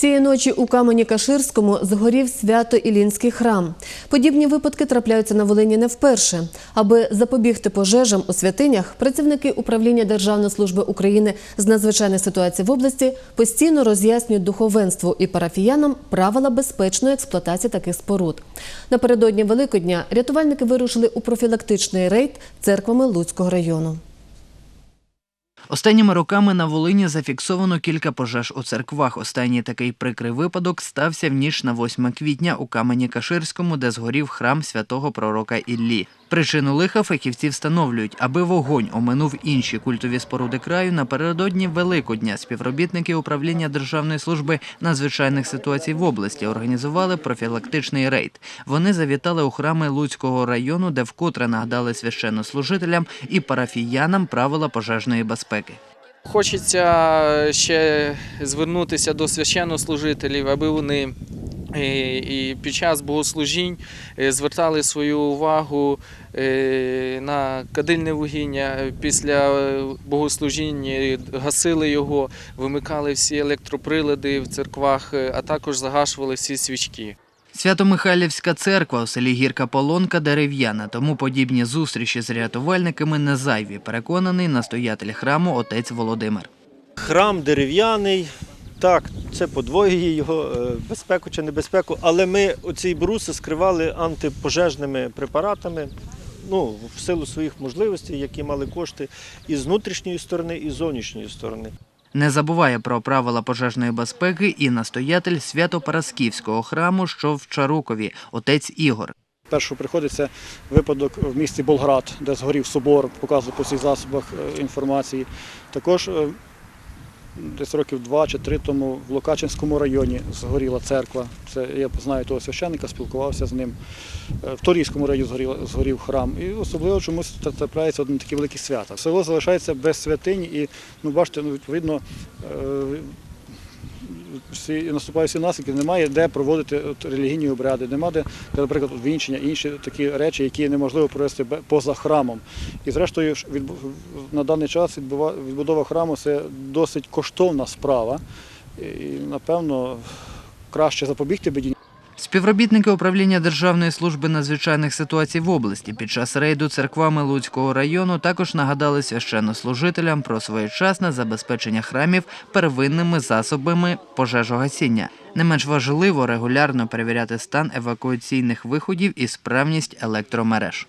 Цієї ночі у Камені-Каширському згорів Свято-Ілінський храм. Подібні випадки трапляються на Волині не вперше. Аби запобігти пожежам у святинях, працівники управління Державної служби України з надзвичайних ситуацій в області постійно роз'яснюють духовенству і парафіянам правила безпечної експлуатації таких споруд. Напередодні Великодня рятувальники вирушили у профілактичний рейд церквами Луцького району. Останніми роками на Волині зафіксовано кілька пожеж у церквах. Останній такий прикрий випадок стався в ніч на 8 квітня у камені Каширському, де згорів храм святого пророка Іллі. Причину лиха фахівці встановлюють, аби вогонь оминув інші культові споруди краю. Напередодні Великодня співробітники управління Державної служби надзвичайних ситуацій в області організували профілактичний рейд. Вони завітали у храми Луцького району, де вкотре нагадали священнослужителям і парафіянам правила пожежної безпеки. Хочеться ще звернутися до священнослужителів, аби вони і під час богослужінь е, звертали свою увагу е, на кадильне вугіння. Після е, богослужінь е, гасили його, вимикали всі електроприлади в церквах, е, а також загашували всі свічки. Свято-Михайлівська церква у селі Гірка Полонка дерев'яна, тому подібні зустрічі з рятувальниками не зайві, переконаний настоятель храму отець Володимир. Храм дерев'яний. Так, це подвоює його е, безпеку чи небезпеку, але ми оці бруси скривали антипожежними препаратами, ну, в силу своїх можливостей, які мали кошти і з внутрішньої сторони, і з зовнішньої сторони. Не забуває про правила пожежної безпеки і настоятель Свято-Парасківського храму, що в Чарукові, отець Ігор. Першого приходиться випадок в місті Болград, де згорів собор, показує по всіх засобах е, інформації. Також е, десь років два чи три тому в Локачинському районі згоріла церква. Це я знаю того священника, спілкувався з ним. Е, В Торійському районі згорів, згорів храм. І особливо чомусь тра- трапляється одне такі великі свята. Село залишається без святині і, ну бачите, ну, відповідно. Наступають всі наслідки, немає де проводити от релігійні обряди, немає де, наприклад, вінчення, інші такі речі, які неможливо провести поза храмом. І зрештою, на даний час відбудова храму це досить коштовна справа. І, напевно, краще запобігти біді. Співробітники управління Державної служби надзвичайних ситуацій в області під час рейду церквами Луцького району також нагадали священнослужителям про своєчасне забезпечення храмів первинними засобами пожежогасіння. Не менш важливо регулярно перевіряти стан евакуаційних виходів і справність електромереж.